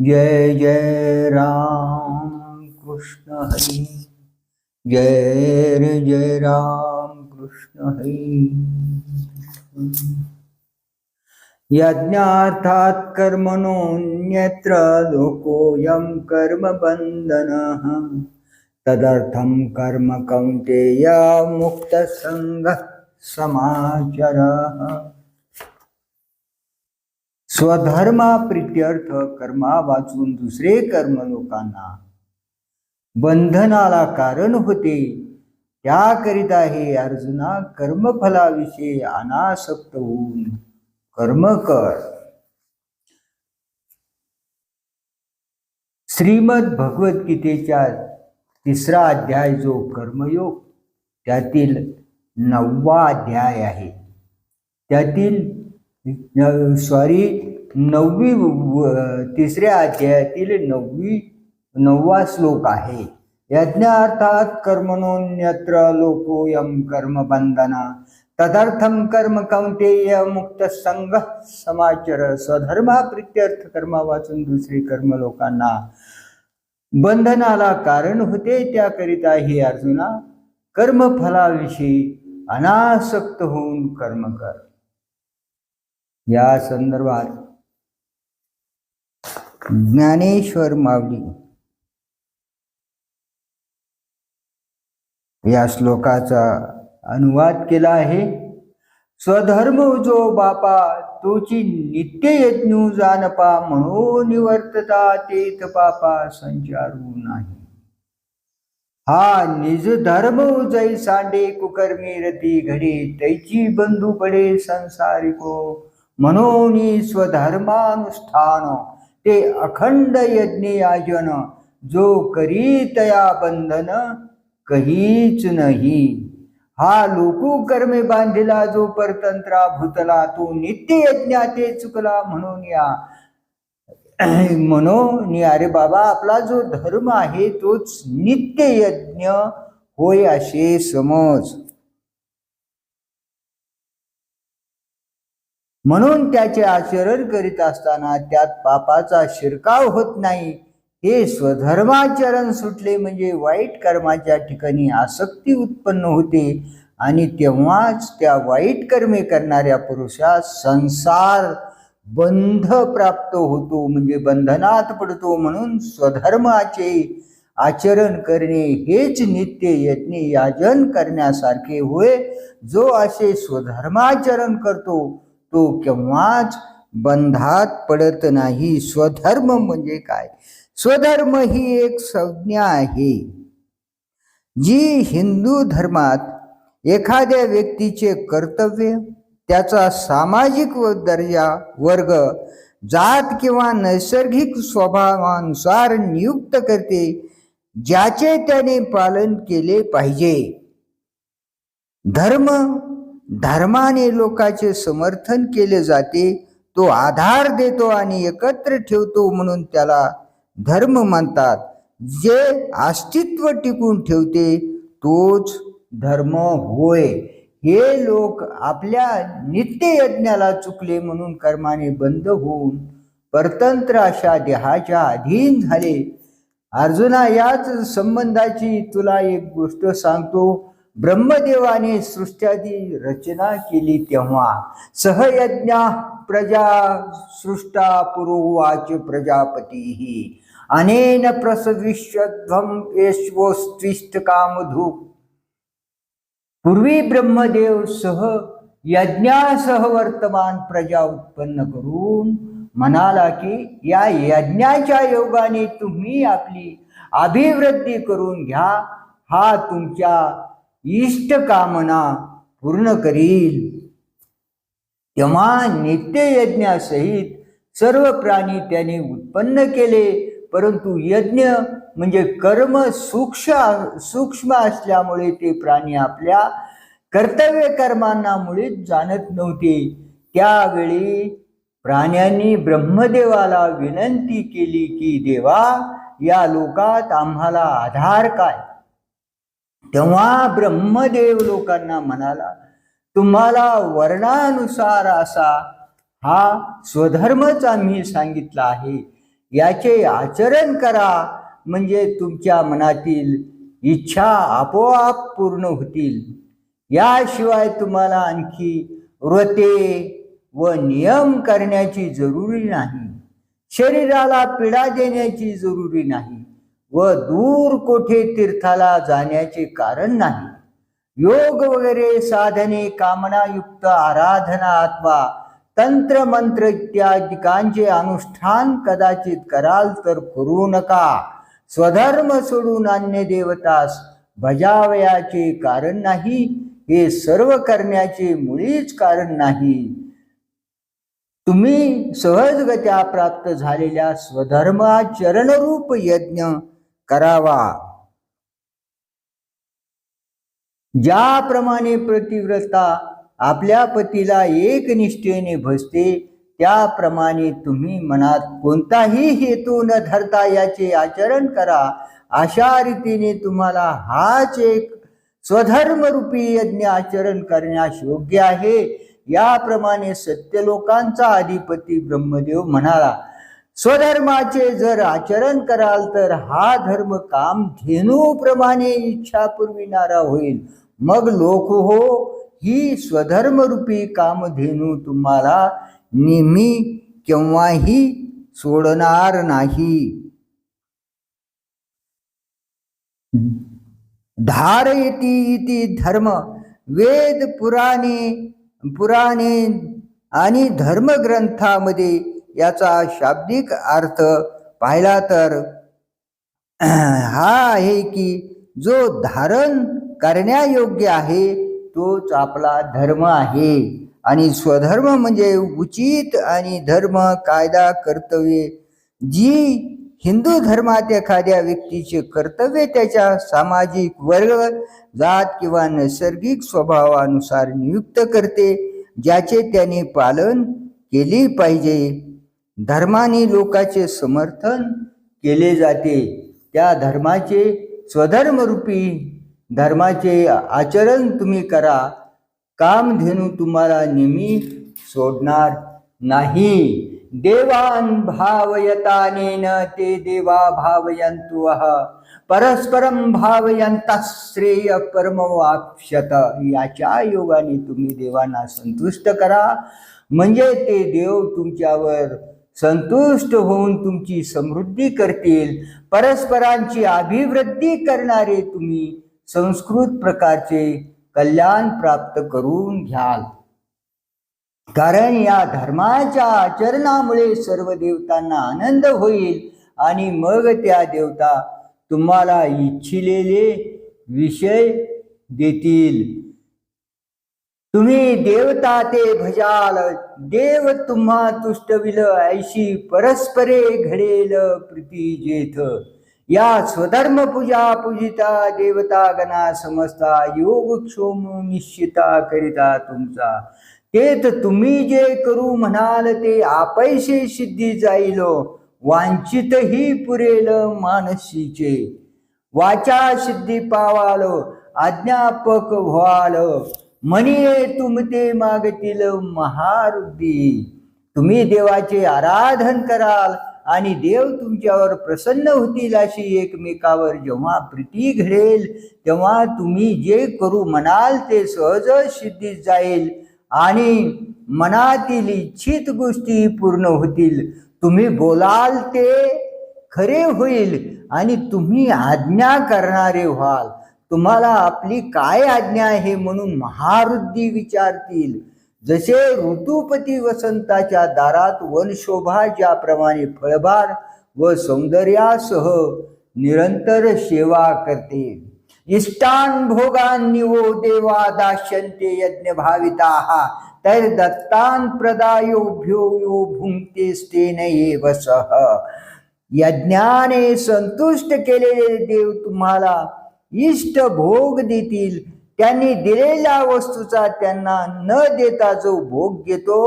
जय जय राम कृष्ण हरी। जय रे जय राम कृष्ण हरी। यज्ञार्थात् कर्मणोऽन्यत्र लोकोऽयं कर्मबन्धनः तदर्थं कर्म कौन्तेय मुक्तसङ्गः समाचरः। स्वधर्मा प्रित्यर्थ कर्मा वाचून दुसरे कर्म लोकांना. बंधनाला कारण होते. त्याकरिता हे अर्जुना कर्मफलाविषयी अनासक्त होऊन कर्म कर. श्रीमद भगवद्गीतेच्या तिसरा अध्याय जो कर्मयोग त्यातील नववा अध्याय आहे. त्यातील सॉरी नववी व- तिसऱ्या अध्यायातील नववी नववा श्लोक आहे. यज्ञार्थात कर्मणोन्यत्र लोकोयम कर्म बंधना तदर्थम कर्म कौंतेय मुक्त संघ समाचर स्वधर्मा प्रित्यर्थ कर्मा वाचून दुसरे कर्म लोकांना बंधनाला कारण होते त्याकरिता ही अर्जुना कर्मफलाविषयी अनासक्त होऊन कर्म कर. या संदर्भात ज्ञानेश्वर मावली या श्लोकाचा अनुवाद केला आहे. स्वधर्म जो बापा तोची नित्य यज्ञू जानपा म्हणून निवर्तता तेथ पापा संचारू नाही. हा निज धर्म जै सांडे कुकर्मी रती घडे तैची बंधू पडे संसारिको म्हणून स्वधर्मानुष्ठान. ते अखंड यज्ञ याजन जो करी तया बंधन कहीच नाही. हा लोकू कर्मे बांधिला जो परतंत्रा भूतला तो नित्य यज्ञाते चुकला म्हणून या. म्हणून अरे बाबा आपला जो धर्म आहे तोच नित्य यज्ञ होय असे समज. म्हणून त्याचे आचरण करीत असताना त्यात पापाचा शिरकाव होत नाही. हे स्वधर्माचरण सुटले म्हणजे वाईट कर्माच्या ठिकाणी आसक्ती उत्पन्न होते आणि तेव्हाच त्या वाईट कर्मे करणाऱ्या पुरुषास संसार बंध प्राप्त होतो म्हणजे बंधनात पडतो. म्हणून स्वधर्माचे आचरण करणे हेच नित्य यज्ञ याजन करण्यासारखे होय जो असे स्वधर्माचरण करतो. तो केव्हाच बंधात पडत नाही. स्वधर्म म्हणजे काय? स्वधर्म ही एक संज्ञा आहे. जी हिंदू धर्मात एखाद्या व्यक्तीचे कर्तव्य त्याचा सामाजिक व दर्जा वर्ग जात किंवा नैसर्गिक स्वभावानुसार नियुक्त करते ज्याचे त्याने पालन केले पाहिजे. धर्म धर्माने लोकाचे समर्थन केले जाते तो आधार देतो आणि एकत्र ठेवतो म्हणून त्याला धर्म म्हणतात. जे अस्तित्व टिकून ठेवते तोच धर्म होय. हे लोक आपल्या नित्ययज्ञाला चुकले म्हणून कर्माने बंद होऊन परतंत्र अशा देहाच्या अधीन झाले. अर्जुना याच संबंधाची तुला एक गोष्ट सांगतो. ब्रह्मदेवाने सृष्ट्यादी रचना केली तेव्हा. सहयज्ञा प्रजा सृष्टा पुरोवाच प्रजापती. अनेन प्रसविष्यध्वम येष्वस्त्विष्ट कामधू पूर्वी ब्रह्मदेव सह यज्ञासह वर्तमान प्रजा उत्पन्न करून म्हणाला की या यज्ञाच्या योगाने तुम्ही आपली अभिवृद्धी करून घ्या. हा तुमच्या इष्ट कामना पूर्ण करील. तेव्हा नित्य यज्ञासहित सर्व प्राणी त्याने उत्पन्न केले परंतु यज्ञ म्हणजे कर्म सूक्ष्म सूक्ष्म असल्यामुळे ते प्राणी आपल्या कर्तव्य कर्मांना मुळीच जाणत नव्हते. त्यावेळी प्राण्यांनी ब्रह्मदेवाला विनंती केली की देवा या लोकात आम्हाला आधार काय? तेव्हा ब्रह्मदेव लोकांना म्हणाला तुम्हाला वर्णानुसार असा हा स्वधर्मच आम्ही सांगितला आहे. याचे आचरण करा. म्हणजे तुमच्या मनातील इच्छा आपोआप पूर्ण होतील. याशिवाय तुम्हाला आणखी व्रते व नियम करण्याची जरुरी नाही. शरीराला पीडा देण्याची जरुरी नाही. व दूर कोठे तीर्थाला जाण्याचे कारण नाही. योग वगैरे साधने कामनायुक्त आराधना अथवा तंत्र मंत्र इत्यादिकांचे अनुष्ठान कदाचित कराल तर करू नका. स्वधर्म सोडून अन्य देवतास भजावयाचे कारण नाही. हे सर्व करण्याचे मुळीच कारण नाही. तुम्ही सहजगत्या प्राप्त झालेल्या स्वधर्माचरणरूप यज्ञ करावा. ज्याप्रमाणे प्रतिव्रता आपल्या पतीला एक निष्ठेने भजते त्याप्रमाणे तुम्ही मनात कोणताही हेतू न धरता याचे आचरण करा. अशा रीतीने तुम्हाला हाच एक स्वधर्मरूपी यज्ञ आचरण करण्यास योग्य आहे. याप्रमाणे सत्यलोकांचा अधिपती ब्रह्मदेव म्हणाला स्वधर्माचे जर आचरण कराल तर हा धर्म काम धेनूप्रमाणे इच्छा पुरविणारा होईल. मग लोक हो ही स्वधर्मरूपी कामधेनू तुम्हाला नेहमी केव्हाही सोडणार नाही. धारयती इति धर्म वेद पुराणे पुराणे आणि धर्मग्रंथामध्ये याचा शाब्दिक अर्थ पाहिला तर हा आहे की जो धारण करण्यायोग्य आहे तोच आपला धर्म आहे. आणि स्वधर्म म्हणजे उचित आणि धर्म कायदा कर्तव्ये. जी हिंदू धर्मात एखाद्या व्यक्तीचे कर्तव्य त्याच्या सामाजिक वर्ग जात किंवा नैसर्गिक स्वभावानुसार नियुक्त करते ज्याचे त्याने पालन केले पाहिजे. धर्माने लोकाचे समर्थन केले जाते. त्या धर्माचे स्वधर्मरूपी धर्माचे आचरण तुम्ही करा. कामधेनू तुम्हाला नेहमी सोडणार नाही. देवान भावयतानेन ते देवा भावयंतु परस्परम भावयंता श्रेय परमवाप्ष्यत याच्या योगाने तुम्ही देवांना संतुष्ट करा. म्हणजे ते देव तुमच्यावर संतुष्ट होऊन तुमची समृद्धी करतील. परस्परांची अभिवृद्धी करणारे तुम्ही संस्कृत प्रकारचे कल्याण प्राप्त करून घ्याल. कारण या धर्माच्या आचरणामुळे सर्व देवतांना आनंद होईल आणि मग त्या देवता तुम्हाला इच्छिलेले विषय देतील. तुम्ही देवता ते भजाल देव तुम्हा तुष्टविल ऐशी परस्परे घडेल प्रीती जेथ. या स्वधर्म पूजा पूजिता देवता गणा समजता योग क्षोम निश्चिता करिता तुमचा. तेत तुम्ही जे करू म्हणाल ते आपैसे सिद्धी जाईल. वांछितही पुरेल मानसीचे. वाचा सिद्धी पावाल आज्ञापक व्हाल. म्हणे तुमते मागतील महारुद्धी तुम्ही देवाचे आराधन कराल आणि देव तुमच्यावर प्रसन्न होतील अशी एकमेकावर जेव्हा प्रीती घडेल तेव्हा तुम्ही जे करू म्हणाल ते सहज सिद्धीत जाईल आणि मनातील इच्छित गोष्टी पूर्ण होतील. तुम्ही बोलाल ते खरे होईल आणि तुम्ही आज्ञा करणारे व्हाल. तुम्हाला आपली काय आज्ञा आहे म्हणून महारुद्धी विचारतील. जसे ऋतुपती वसंताच्या दारात वनशोभा ज्याप्रमाणे फळभार व सौंदर्यासह निरंतर सेवा करते. इष्टान भोगान निवो देवा दाश्यंते यज्ञ भाविता तर दत्तान प्रदायोभ्यो यो भुंक्तेस्तेन एव सह यज्ञाने संतुष्ट केलेले देव तुम्हाला इष्ट भोग देतील. त्यांनी दिलेल्या वस्तूचा त्यांना न देता जो भोग घेतो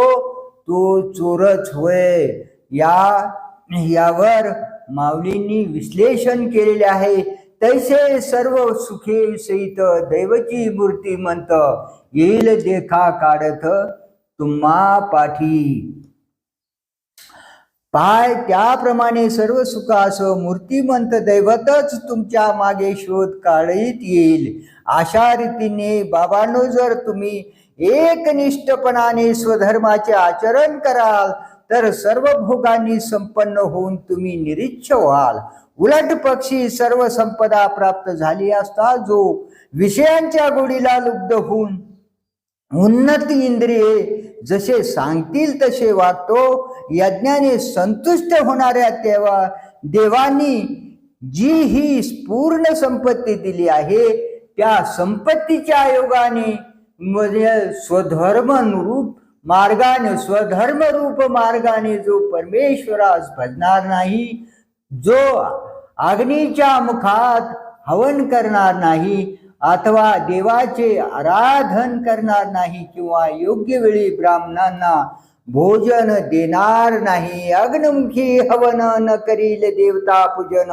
तो चोरच होय. या यावर माऊलींनी विश्लेषण केलेले आहे. तैसे सर्व सुखे सहित दैवची मूर्ती म्हणत येईल देखा काढत तुम्हा पाठी. पाय त्याप्रमाणे सर्व सुखास मूर्तिमंत दैवतच तुमच्या मागे शोध काढीत येईल. अशा रीतीने बाबांनो जर तुम्ही एकनिष्ठपणाने स्वधर्माचे आचरण कराल तर सर्व भोगांनी संपन्न होऊन तुम्ही निरीच्छ व्हाल. उलट पक्षी सर्व संपदा प्राप्त झाली असता जो विषयांच्या गोडीला लुब्ध होऊन उन्नत इंद्रिये जसे सांगतील तसे वागतो. यज्ञाने संतुष्ट होणाऱ्या तेव्हा देवांनी जी ही पूर्ण संपत्ती दिली आहे त्या संपत्तीच्या आयोगाने म्हणजे स्वधर्मनुरूप स्वधर्म रूप मार्गाने स्वधर्मरूप मार्गाने जो परमेश्वरास भजणार नाही जो अग्नीच्या मुखात हवन करणार नाही अथवा देवाचे आराधन करणार नाही किंवा योग्य वेळी ब्राह्मणांना भोजन देणार नाही. अग्नमुखी हवन न करील देवता पूजन.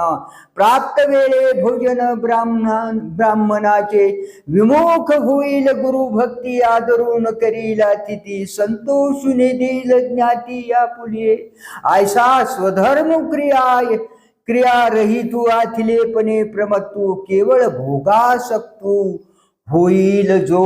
प्राप्त वेळे भोजन ब्राह्मण ब्राह्मणाचे विमुख होईल गुरु भक्ती आदरून करील अतिथी संतोषुने देईल ज्ञाती या पुढे. ऐसा स्वधर्म क्रिया क्रिया रहितू आथिलेपणे प्रमत्तू केवळ भोगासक्तू. होईल जो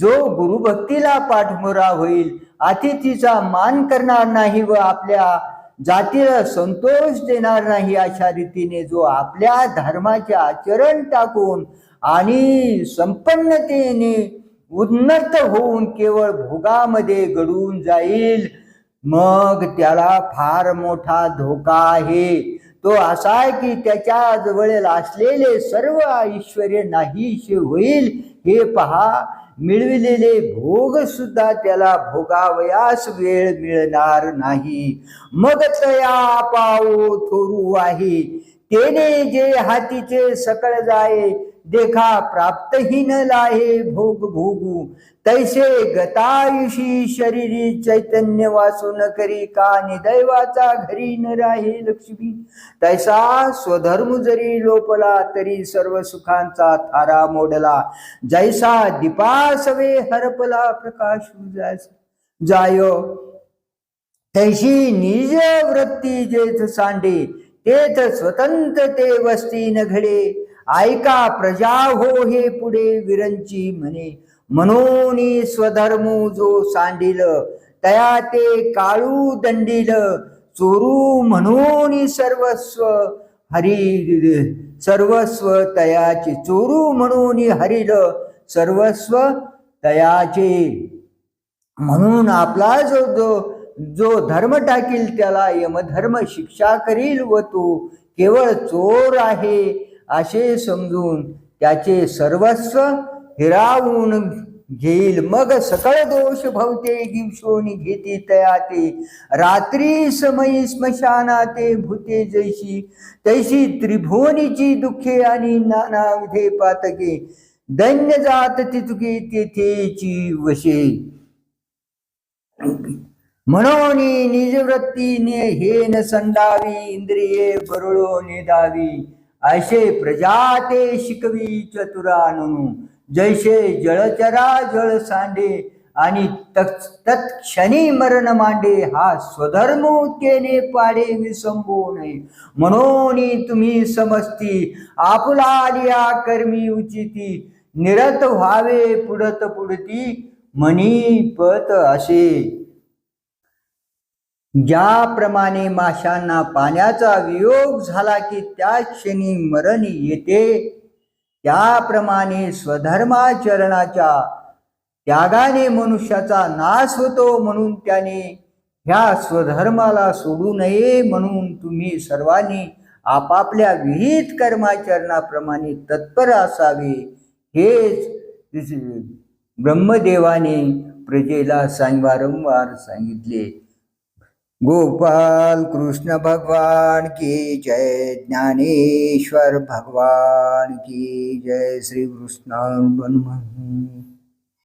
जो गुरुभक्तीला पाठमोरा होईल अतिथीचा मान करणार नाही व आपल्या जातीला संतोष देणार नाही अशा रीतीने जो आपल्या धर्माचे आचरण टाकून आणि संपन्नतेने उन्नत होऊन केवळ भोगामध्ये घडून जाईल मग त्याला फार मोठा धोका आहे. तो असा आहे की त्याच्याजवळ असलेले सर्व ऐश्वर नाहीसे होईल. हे पहा मिळविलेले भोग सुद्धा त्याला भोगावयास वेळ मिळणार नाही. मग तया पाऊ थोरू आहे तेने जे हातीचे सकळ जाये देखा प्राप्तहीन लाहे भोग भोगू. तैसे गतायुषी शरीरी चैतन्य वासून करी का निदैवाचा घरी न राहे लक्ष्मी. तैसा स्वधर्म जरी लोपला तरी सर्व सुखांचा थारा मोडला. जैसा दीपासवे हरपला प्रकाश जाय तैशी निज वृत्ती जेथ सांडे तेथ स्वतंत्र ते वस्ती न घडे. ऐका प्रजा हो हे पुढे विरंची म्हणे. म्हणून स्वधर्मू जो सांडिल तया ते काळू दंडील. चोरू म्हणून सर्वस्व हरी सर्वस्व तयाचे चोरू म्हणून हरिल सर्वस्व तयाचे. म्हणून आपला जो जो जो धर्म टाकील त्याला यमधर्म शिक्षा करील व तो केवळ चोर आहे. असे समजून त्याचे सर्वस्व हिरावून घेईल. मग सकळ दोष भवते दिवसोनी घेते तया ते रात्री समयी स्मशानाते भूते जैशी. तैशी त्रिभुवनीची दुःखे आणि नाना विधे पातके. दैन्य जात तितुके तेथेची वशे म्हणून निजवृत्तीने हे न संडावी इंद्रिये बरळो नेदावी असे प्रजाते शिकवी चतुराननु जैसे जळचरा जळ सांडे आणि तत्- तत्क्षणी मरण मांडे हा स्वधर्म तेने पाडे विसंबो नये. म्हणून तुम्ही समजती आपुला आलिया कर्मी उचिती निरत व्हावे पुढत पुढती मनी पत असे. ज्याप्रमाणे माशांना पाण्याचा वियोग झाला की त्या क्षणी मरण येते त्याप्रमाणे स्वधर्माचरणाच्या त्यागाने मनुष्याचा नाश होतो म्हणून त्याने ह्या स्वधर्माला सोडू नये म्हणून तुम्ही सर्वांनी आपापल्या विहित कर्माचरणाप्रमाणे तत्पर असावे. हेच ब्रह्मदेवाने प्रजेला वारंवार सांगितले. गोपाल कृष्ण भगवान की जय ज्ञानेश्वर भगवान की जय श्री कृष्ण